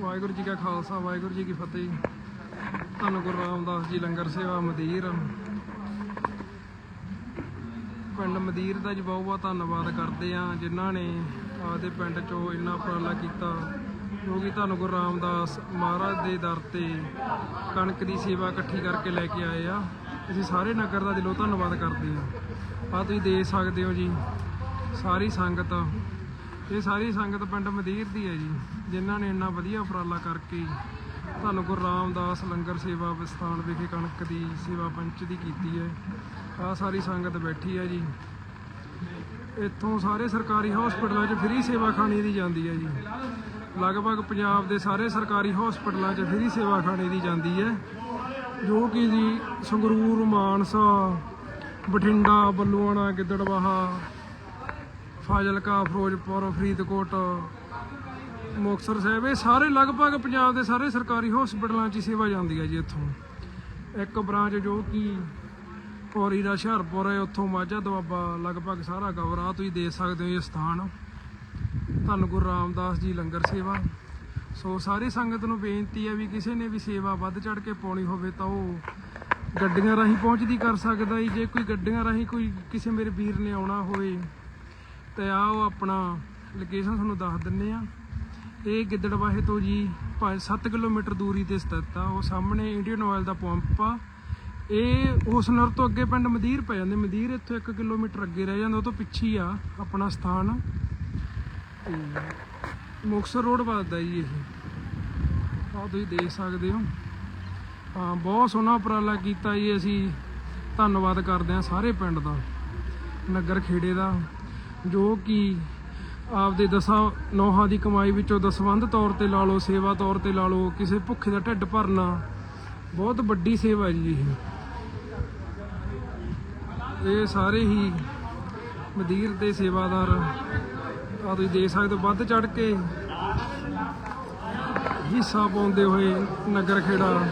ਵਾਹਿਗੁਰੂ ਜੀ ਕਾ ਖਾਲਸਾ, ਵਾਹਿਗੁਰੂ ਜੀ ਕੀ ਫਤਿਹ। ਧੰਨ ਗੁਰੂ ਰਾਮਦਾਸ ਜੀ ਲੰਗਰ ਸੇਵਾ ਮਦੀਰ। ਪਿੰਡ ਮਦੀਰ ਦਾ ਜੀ ਬਹੁਤ ਬਹੁਤ ਧੰਨਵਾਦ ਕਰਦੇ ਆ ਜਿਨ੍ਹਾਂ ਨੇ ਆਪਦੇ ਪਿੰਡ ਚੋਂ ਇੰਨਾ ਉਪਰਾਲਾ ਕੀਤਾ। ਜੋ ਕਿ ਧੰਨ ਗੁਰੂ ਰਾਮਦਾਸ ਮਹਾਰਾਜ ਦੇ ਦਰ ਤੇ ਕਣਕ ਦੀ ਸੇਵਾ ਇਕੱਠੀ ਕਰਕੇ ਲੈ ਕੇ ਆਏ ਆ। ਅਸੀਂ ਸਾਰੇ ਨਗਰ ਦਾ ਦਿਲੋਂ ਧੰਨਵਾਦ ਕਰਦੇ ਆ ਆ ਤੁਸੀਂ ਦੇਖ ਸਕਦੇ ਹੋ ਜੀ, ਸਾਰੀ ਸੰਗਤ ਇਹ ਸਾਰੀ ਸੰਗਤ ਪਿੰਡ ਮਦੀਰ ਦੀ ਹੈ ਜੀ, ਜਿਨ੍ਹਾਂ ਨੇ ਇੰਨਾ ਵਧੀਆ ਉਪਰਾਲਾ ਕਰਕੇ ਧੰਨ ਗੁਰੂ ਰਾਮਦਾਸ ਲੰਗਰ ਸੇਵਾ ਵਿਸਥਾਨ ਵਿਖੇ ਕਣਕ ਦੀ ਸੇਵਾ ਪੰਚ ਦੀ ਕੀਤੀ ਹੈ। ਆ ਸਾਰੀ ਸੰਗਤ ਬੈਠੀ ਹੈ ਜੀ। ਇੱਥੋਂ ਸਾਰੇ ਸਰਕਾਰੀ ਹਸਪਤਾਲਾਂ 'ਚ ਫ੍ਰੀ ਸੇਵਾ ਖਾਣੇ ਦੀ ਜਾਂਦੀ ਹੈ ਜੀ। ਲਗਭਗ ਪੰਜਾਬ ਦੇ ਸਾਰੇ ਸਰਕਾਰੀ ਹਸਪਤਾਲਾਂ 'ਚ ਫ੍ਰੀ ਸੇਵਾ ਖਾਣੇ ਦੀ ਜਾਂਦੀ ਹੈ। ਜੋ ਕਿ ਜੀ ਸੰਗਰੂਰ, ਮਾਨਸਾ, ਬਠਿੰਡਾ, ਬੱਲੂਆਣਾ, ਗਿੱਦੜਵਾਹਾ ਫਾਜ਼ਿਲਕਾ, ਫਿਰੋਜ਼ਪੁਰ, ਫਰੀਦਕੋਟ, ਮੁਕਤਸਰ ਸਾਹਿਬ, ਇਹ ਸਾਰੇ ਲਗਭਗ ਪੰਜਾਬ ਦੇ ਸਾਰੇ ਸਰਕਾਰੀ ਹਸਪਤਾਲਾਂ 'ਚ ਹੀ ਸੇਵਾ ਜਾਂਦੀ ਹੈ ਜੀ ਇੱਥੋਂ। ਇੱਕ ਬ੍ਰਾਂਚ ਜੋ ਕਿ ਪੌਰੀ ਦਾ ਹੁਸ਼ਿਆਰਪੁਰ ਹੈ, ਉੱਥੋਂ ਮਾਝਾ ਦੁਆਬਾ ਲਗਭਗ ਸਾਰਾ ਕਵਰ ਤੁਸੀਂ ਦੇਖ ਸਕਦੇ ਹੋ ਇਹ ਸਥਾਨ। ਧੰਨ ਗੁਰੂ ਰਾਮਦਾਸ ਜੀ ਲੰਗਰ ਸੇਵਾ। ਸੋ ਸਾਰੀ ਸੰਗਤ ਨੂੰ ਬੇਨਤੀ ਹੈ ਵੀ ਕਿਸੇ ਨੇ ਵੀ ਸੇਵਾ ਵੱਧ ਚੜ ਕੇ ਪਾਉਣੀ ਹੋਵੇ ਤਾਂ ਉਹ ਗੱਡੀਆਂ ਰਾਹੀਂ ਪਹੁੰਚਦੀ ਕਰ ਸਕਦਾ ਜੀ ਜੇ ਕੋਈ ਗੱਡੀਆਂ ਰਾਹੀਂ ਕੋਈ ਕਿਸੇ ਮੇਰੇ ਵੀਰ ਨੇ ਆਉਣਾ ਹੋਵੇ ਤੇ ਆ ਉਹ ਆਪਣਾ ਲੋਕੇਸ਼ਨ ਤੁਹਾਨੂੰ ਦੱਸ ਦਿੰਨੇ ਆ। ਇਹ ਗਿੱਦੜਵਾਹੇ ਤੋਂ ਜੀ 5-7 ਕਿਲੋਮੀਟਰ ਦੂਰੀ ਤੇ ਸਥਿਤ ਆ। ਉਹ ਸਾਹਮਣੇ ਇੰਡੀਅਨ ਆਇਲ ਦਾ ਪੰਪ ਆ। ਇਹ ਹੁਸਨਰ ਤੋਂ ਅੱਗੇ ਪਿੰਡ ਮਦੀਰ ਪੈ ਜਾਂਦੇ। ਮਦੀਰ ਇੱਥੋਂ 1 ਕਿਲੋਮੀਟਰ ਅੱਗੇ ਰਹਿ ਜਾਂਦਾ। ਉਹ ਤੋਂ ਪਿੱਛੇ ਹੀ ਆ ਆਪਣਾ ਸਥਾਨ। ਤੇ ਮੁਕਤਸਰ ਰੋਡ ਵੱਜਦਾ ਜੀ ਇਹ। ਆ ਤੁਸੀਂ ਦੇਖ ਸਕਦੇ ਹੋ। ਹਾਂ, ਬਹੁਤ ਸੋਹਣਾ ਉਪਰਾਲਾ ਕੀਤਾ ਜੀ ਅਸੀਂ। ਧੰਨਵਾਦ ਕਰਦੇ ਹਾਂ ਸਾਰੇ ਪਿੰਡ ਦਾ। ਨਗਰ ਖੇੜੇ ਦਾ। ਜੋ ਕਿ ਆਪਦੇ ਦਸਾਂ ਨੌਹਾਂ ਦੀ ਕਮਾਈ ਵਿੱਚੋਂ ਦਸਵੰਧ ਤੌਰ ਤੇ ਲਾ ਲਓ, ਸੇਵਾ ਤੌਰ ਤੇ ਲਾ ਲਓ, ਕਿਸੇ ਭੁੱਖੇ ਦਾ ਢਿੱਡ ਭਰਨਾ, ਬਹੁਤ ਵੱਡੀ ਸੇਵਾ ਜੀ ਇਹ। ਇਹ ਸਾਰੇ ਹੀ ਮਦੀਰ ਦੇ ਸੇਵਾਦਾਰ ਆ ਤੁਸੀਂ ਦੇਖ ਸਕਦੇ ਹੋ ਵੱਧ ਚੜ ਕੇ ਹਿੱਸਾ ਪਾਉਂਦੇ ਹੋਏ ਨਗਰ ਖੇੜਾ